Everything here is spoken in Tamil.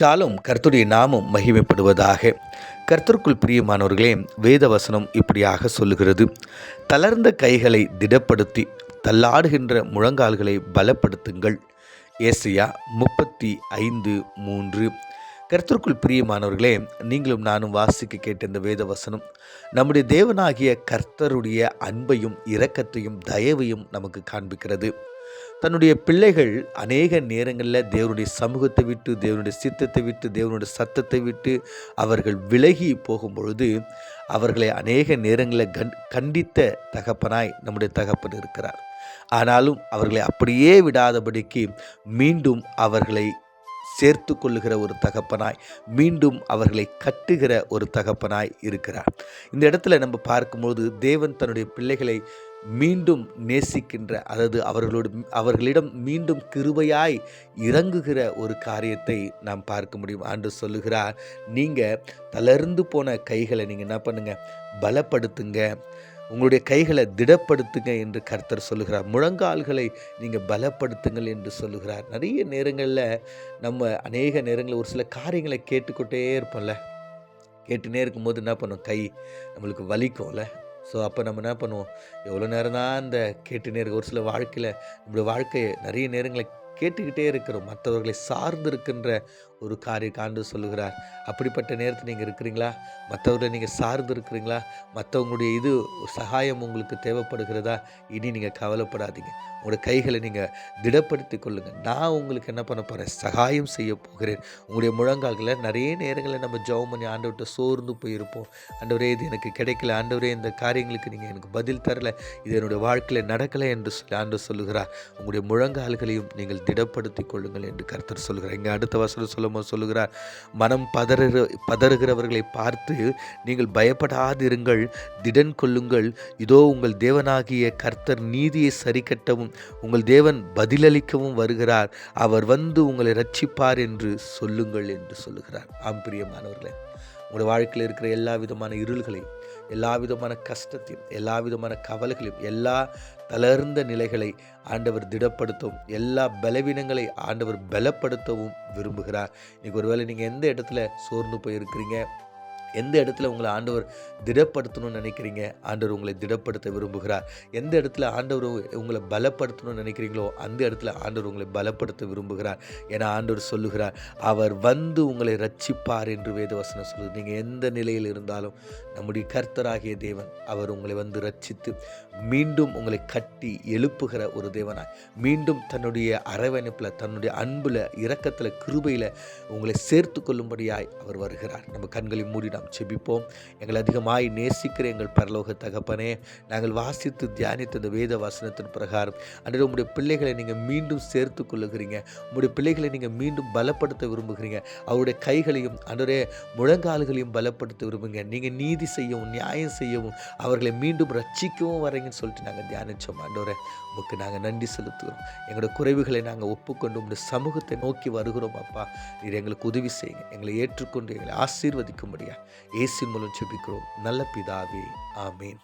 டாலும் கர்த்தருடைய நாமம் மகிமைப்படுவதாக. கர்த்தருக்குள் பிரியமானவர்களே வேத வசனம் இப்படியாக சொல்லுகிறது. தளர்ந்த கைகளை திடப்படுத்தி தள்ளாடுகின்ற முழங்கால்களை பலப்படுத்துங்கள். ஏசியா முப்பத்தி ஐந்து மூன்று. கர்த்தருக்குள் பிரியமானவர்களே நீங்களும் நானும் வாசிக்க கேட்ட இந்த வேத வசனம் நம்முடைய தேவனாகிய கர்த்தருடைய அன்பையும் இரக்கத்தையும் தயவையும் நமக்கு காண்பிக்கிறது. தன்னுடைய பிள்ளைகள் அநேக நேரங்களில் தேவனுடைய சமூகத்தை விட்டு தேவனுடைய சித்தத்தை விட்டு தேவனுடைய சத்தத்தை விட்டு அவர்கள் விலகி போகும் பொழுது அவர்களை அநேக நேரங்களில் கண் கண்டித்த தகப்பனாய் நம்முடைய தகப்பன் இருக்கிறார். ஆனாலும் அவர்களை அப்படியே விடாதபடிக்கு மீண்டும் அவர்களை சேர்த்து கொள்ளுகிற ஒரு தகப்பனாய் மீண்டும் அவர்களை கட்டுகிற ஒரு தகப்பனாய் இருக்கிறார். இந்த இடத்துல நம்ம பார்க்கும்போது தேவன் தன்னுடைய பிள்ளைகளை மீண்டும் நேசிக்கின்ற அதாவது அவர்களோடு அவர்களிடம் மீண்டும் கிருபையாய் இறங்குகிற ஒரு காரியத்தை நாம் பார்க்க முடியும். ஆண்டு சொல்லுகிறார் நீங்கள் தளர்ந்து போன கைகளை நீங்கள் என்ன பண்ணுங்கள் பலப்படுத்துங்க. உங்களுடைய கைகளை திடப்படுத்துங்க என்று கர்த்தர் சொல்லுகிறார். முழங்கால்களை நீங்கள் பலப்படுத்துங்கள் என்று சொல்லுகிறார். நிறைய நேரங்களில் நம்ம அநேக நேரங்களில் ஒரு சில காரியங்களை கேட்டுக்கொண்டே இருப்போம்ல. கேட்டுனே இருக்கும்போது என்ன பண்ணும்? கை நம்மளுக்கு வலிக்கும்ல. ஸோ அப்போ நம்ம என்ன பண்ணுவோம்? எவ்வளோ நேரம் தான் இந்த கேட்டுனே இருக்க ஒரு சில வாழ்க்கையில் நம்மளுடைய வாழ்க்கையை நிறைய நேரங்களை கேட்டுக்கிட்டே இருக்கிறோம். மற்றவர்களை சார்ந்து இருக்கின்ற ஒரு காரிய காண்டு சொல்லுகிறார். அப்படிப்பட்ட நேரத்தில் நீங்கள் இருக்கிறீங்களா? மற்றவர்களை நீங்கள் சார்ந்து இருக்கிறீங்களா? மற்றவங்களுடைய இது சகாயம் உங்களுக்கு தேவைப்படுகிறதா? இனி நீங்கள் கவலைப்படாதீங்க. உங்களுடைய கைகளை நீங்கள் திடப்படுத்தி கொள்ளுங்கள் நான் உங்களுக்கு என்ன பண்ண போகிறேன் சகாயம் செய்ய போகிறேன். உங்களுடைய முழங்கால்களை நிறைய நேரங்களில் நம்ம ஜெபம் பண்ணி ஆண்டவர்கிட்ட சோர்ந்து போயிருப்போம். ஆண்டவரே இது எனக்கு கிடைக்கல. ஆண்டவரே இந்த காரியங்களுக்கு நீங்கள் எனக்கு பதில் தரல. இது என்னுடைய வாழ்க்கையில் நடக்கலை என்று சொல்லி ஆண்டு சொல்லுகிறார். உங்களுடைய முழங்கால்களையும் நீங்கள் திடப்படுத்தி கொள்ளுங்கள் என்று கருத்தர் சொல்கிறார் இங்கே அடுத்த வசனம் சொல்லும் சொல்லுகிறார் மனம் பதறு பதறுகிறவர்களை பார்த்து நீங்கள் பயப்படாதிருங்கள் திடன் கொள்ளுங்கள் இதோ உங்கள் தேவனாகிய கர்த்தர் நீதியை சரிக்கட்டவும் உங்கள் தேவன் பதிலளிக்கவும் வருகிறார். அவர் வந்து உங்களை ரட்சிப்பார் என்று சொல்லுங்கள் என்று சொல்லுகிறார். ஆம் பிரியமானவர்களே உங்களுடைய வாழ்க்கையில் இருக்கிற எல்லா விதமான இருள்களையும் எல்லா விதமான கஷ்டத்தையும் எல்லா விதமான கவலைகளையும் எல்லா தளர்ந்த நிலைகளை ஆண்டவர் திடப்படுத்தவும் எல்லா பலவீனங்களை ஆண்டவர் பலப்படுத்தவும் விரும்புகிறார். இன்னைக்கு ஒருவேளை நீங்கள் எந்த இடத்துல சோர்ந்து போயிருக்கிறீங்க? எந்த இடத்துல உங்களை ஆண்டவர் திடப்படுத்தணும்னு நினைக்கிறீங்க? ஆண்டவர் உங்களை திடப்படுத்த விரும்புகிறார். எந்த இடத்துல ஆண்டவர் உங்களை பலப்படுத்தணும்னு நினைக்கிறீங்களோ அந்த இடத்துல ஆண்டவர் உங்களை பலப்படுத்த விரும்புகிறார் என ஆண்டவர் சொல்லுகிறார். அவர் வந்து உங்களை ரட்சிப்பார் என்று வேதவசனம் சொல்லுது. நீங்கள் எந்த நிலையில் இருந்தாலும் நம்முடைய கர்த்தராகிய தேவன் அவர் உங்களை வந்து ரட்சித்து மீண்டும் உங்களை கட்டி எழுப்புகிற ஒரு தேவனாய் மீண்டும் தன்னுடைய அரவணைப்பில் தன்னுடைய அன்பில் இரக்கத்தில் கிருபையில் உங்களை சேர்த்து கொள்ளும்படியாய் அவர் வருகிறார். நம்ம கண்களை மூடி நாம் செபிப்போம். எங்களை அதிகமாய் நேசிக்கிற எங்கள் பரலோக தகப்பனே நாங்கள் வாசித்து தியானித்த இந்த வேத வசனத்தின் பிரகாரம் அன்றைய உங்களுடைய பிள்ளைகளை நீங்கள் மீண்டும் சேர்த்து கொள்ளுகிறீங்க. உங்களுடைய பிள்ளைகளை நீங்கள் மீண்டும் பலப்படுத்த விரும்புகிறீங்க. அவருடைய கைகளையும் அன்றைய முழங்கால்களையும் பலப்படுத்த விரும்புங்க. நீங்கள் நீதி செய்யவும் நியாயம் செய்யவும் அவர்களை மீண்டும் ரட்சிக்கவும் வரீங்கன்னு சொல்லிட்டு நாங்கள் தியானித்தோம் ஆண்டவரை உங்களுக்கு நாங்கள் நன்றி செலுத்துகிறோம். எங்களோட குறைவுகளை நாங்கள் ஒப்புக்கொண்டு உங்களுடைய சமூகத்தை நோக்கி வருகிறோம் அப்பா. நீர் எங்களுக்கு உதவி செய்யுங்க. எங்களை ஏற்றுக்கொண்டு எங்களை ஆசீர்வதிக்கும்படியா. இயேசின் மூலம் செபிக்கிறோம் நல்ல பிதாவே ஆமீன்